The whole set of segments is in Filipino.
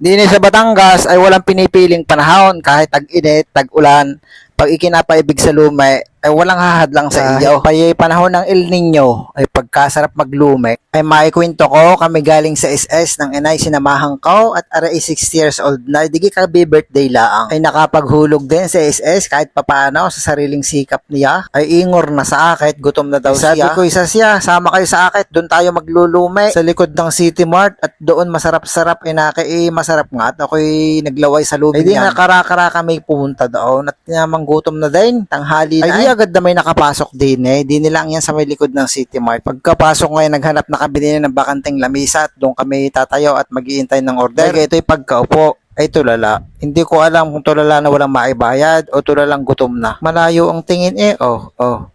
Dini sa Batangas ay walang pinipiling panahon kahit tag-init, tag-ulan. Pag ikinapaibig sa lume, ay walang hahadlang sa iyo. Kaya panahon ng El Nino ay pagkasarap maglume, ay maikwento ko kami galing sa SS ng inay sinamahan ko at aray 60 years old na digi ka birthday laang. Ay nakapaghulog din sa SS kahit papaano sa sariling sikap niya. Ay ingor na sa akit, gutom na daw Sabi siya. Sabi ko isa siya, sama kayo sa akit, doon tayo maglulume sa likod ng City Mart at doon masarap-sarap inake eh, masarap nga at ako'y naglaway sa lubid Ay, di niyan. nakara-kara kami pumunta doon at namang gutom na din, tanghali na. Ay, agad na may nakapasok din eh. Di nilang yan sa may likod ng City Mart. Pagkapasok ngayon, naghanap na kami din ng bakanting lamisa at doon kami tatayo at mag-iintay ng order. Kaya ito'y pagkaupo ay tulala. Hindi ko alam kung tulala na walang maibayad o tulalang gutom na. Malayo ang tingin eh. Oh, oh.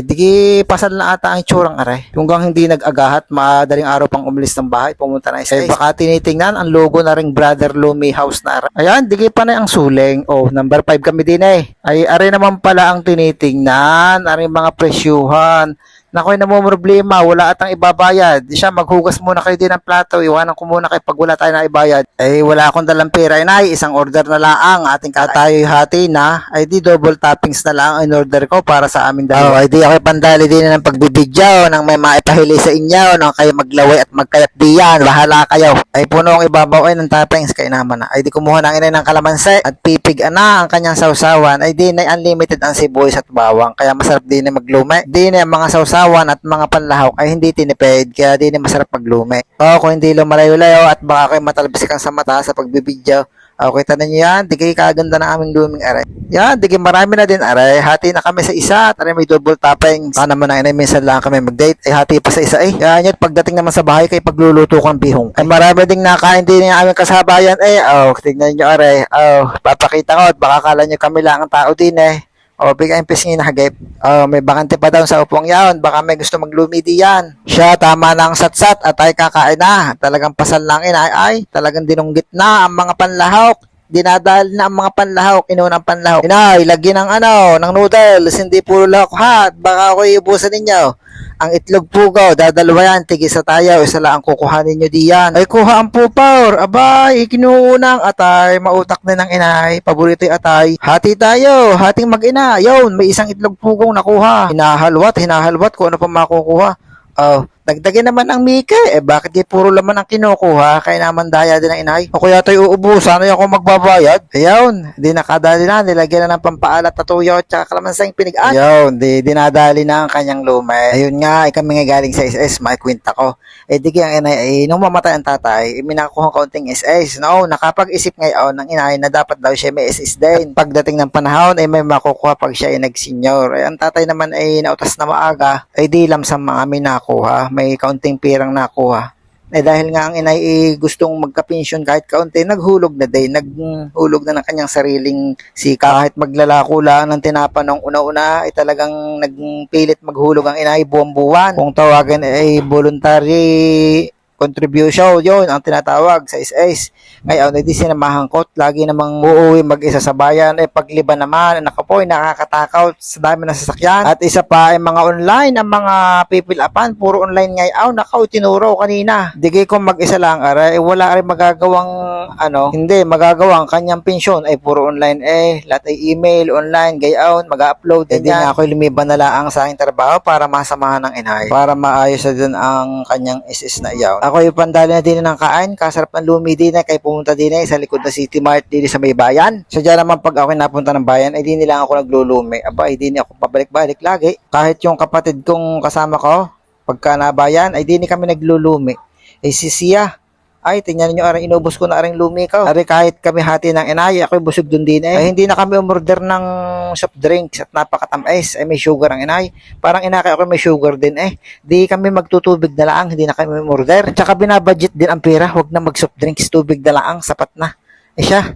Eh, di pasal na ata ang tsurang aray. Yung gang hindi nag-agahat, madaling araw pang umalis ng bahay, pumunta na isa. Eh, baka tinitingnan ang logo na ring Brother Lumi House na aray. Ayan, di pa na ang suling. Oh, number 5 kami din eh. Ay, aray naman pala ang tinitingnan, aray mga presyuhan. Nakoy na mo problema, wala atang ibabayad. Di siya, maghugas muna kayo din ng plato. Iwanan ko muna kayo pag wala tayo na ibayad. Eh, wala akong dalang pera. Inay, isang order na laang. Ating katayo'y hati na. Ay di, double toppings na lang ang order ko para sa aming dalawa. Oh, ay di, ako pandali din ng pagbibidyaw nang may maipahili sa inyo nang kayo maglaway at magkayat diyan. Bahala kayo. Ay puno ang ibabaw ay ng toppings kay naman na. Ay di kumuha ng inay ng kalamansi at pipig ana ang kanyang sausawan. Ay di na unlimited ang sibuyas at bawang. Kaya masarap din na maglume. Di na mga sausawan at mga panlahok ay hindi tinipid. Kaya di na masarap maglume. O kung hindi lumalayo-layo at baka kayo matalbis kang sa mata sa pagbibidyaw. Okay, tanan nyo yan. Di kayo kaganda ng aming luming aray. Yan, di kayo marami na din aray. Hati na kami sa isa. at Aray, may double toppings. Sana naman na inay, minsan lang kami mag-date. Ay, hati pa sa isa eh. Yan yun, pagdating naman sa bahay, kayo pagluluto kang bihong. Ay, marami ding nakain din yung aming kasabayan. Eh, oh, tignan nyo aray. Oh, papakita ko at baka kala nyo kami lang ang tao din eh. O, bigay ang pisngin hagip. Oh, may bakante pa daw sa upong yaon. Baka may gusto maglumidi yan. Siya, tama na ang satsat at ay kakain na. Talagang pasal lang inay ay. Talagang dinunggit na ang mga panlahok. Dinadal na ang mga panlahok. Inunang panlahok. Inay, lagyan ng ano, ng noodles. Hindi puro lahok hat. Baka ako iubusan ninyo. Ang itlog pugaw, dadalawa yan, tigisa tayo, isa lang ang kukuhanin nyo diyan. Ay, kuha ang pupaw, abay, ikinuunang atay, mautak na ng inay, paborito yung atay. Hati tayo, hating mag-ina, yun, may isang itlog pugaw nakuha. Hinahalwat, hinahalwat, kung ano pa makukuha. Oh, dagdagin naman ang Mika. Eh, bakit di puro laman ang kinukuha? Kaya naman daya din ang inay. O kaya tayo uubusan, ay ako magbabayad. Ayun, di nakadali na, nilagyan na ng pampaalat na tuyo at saka kalamansang pinigaan. Ayun, di dinadali na ang kanyang lumay. Ayun nga, ay kami nga galing sa SS, maikwinta ko. Eh, di kaya inay, eh, nung mamatay ang tatay, eh, minakuha kaunting SS. No, nakapag-isip ngayon ng inay na dapat daw siya may SS din. Pagdating ng panahon, ay may makukuha pag siya ay nag-senior. Eh, ang tatay naman ay nautas na maaga, ay di lamsam mga amin nakuha. May kaunting pirang nakuha. Eh dahil nga ang inay eh, gustong magka-pension kahit kaunti, naghulog na din, naghulog na ng kanyang sariling sika. Kahit maglalako lang ng tinapa nung una-una, ay talagang nagpilit maghulog ang inay buwan-buwan. Kung tawagan ay voluntary contribution, yun ang tinatawag sa SS. Ngayon, hindi sinamahan ko, at lagi namang uuwi mag-isa sa bayan, eh pagliba naman, nakapoy, nakakatakot sa dami ng sasakyan. At isa pa ay mga online, ang mga pipilapan, puro online ngayon, nakaw, tinuro kanina. Digay ko mag-isa lang, ara, eh, wala rin magagawang, ano, hindi, magagawang kanyang pensyon, ay puro online, eh, lahat ay email, online, gayon, mag-upload, eh, di nga ako lumiban na lang sa aking trabaho para masamahan ng inay, para maayos na dun ang kanyang SS na iyaw. Ako yung pandali na din ng kain, kasarap ng lumi din eh, kay pumunta din eh, sa likod na City Mart din sa may bayan. So dyan naman pag ako napunta ng bayan, ay di nila ako naglulumi. Aba, ay di ako pabalik-balik lagi. Kahit yung kapatid kong kasama ko, pagka nabayan, ay di ni kami naglulumi. Eh si Sia, ay, tingnan niyo aring inubos ko na aring lumi ko. Ari kahit kami hati ng inay, ako busog dun din eh. Ay, hindi na kami umorder ng soft drinks at napakatamis. Ay, may sugar ang inay. Parang inakay ako may sugar din eh. Di kami magtutubig na lang, hindi na kami umorder. At saka binabudget din ang pera, wag na mag soft drinks, tubig na lang, sapat na. Eh siya,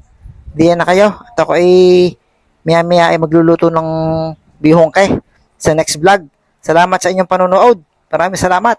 di na kayo. At ako ay maya-maya ay magluluto ng bihong kay sa next vlog. Salamat sa inyong panonood. Maraming salamat.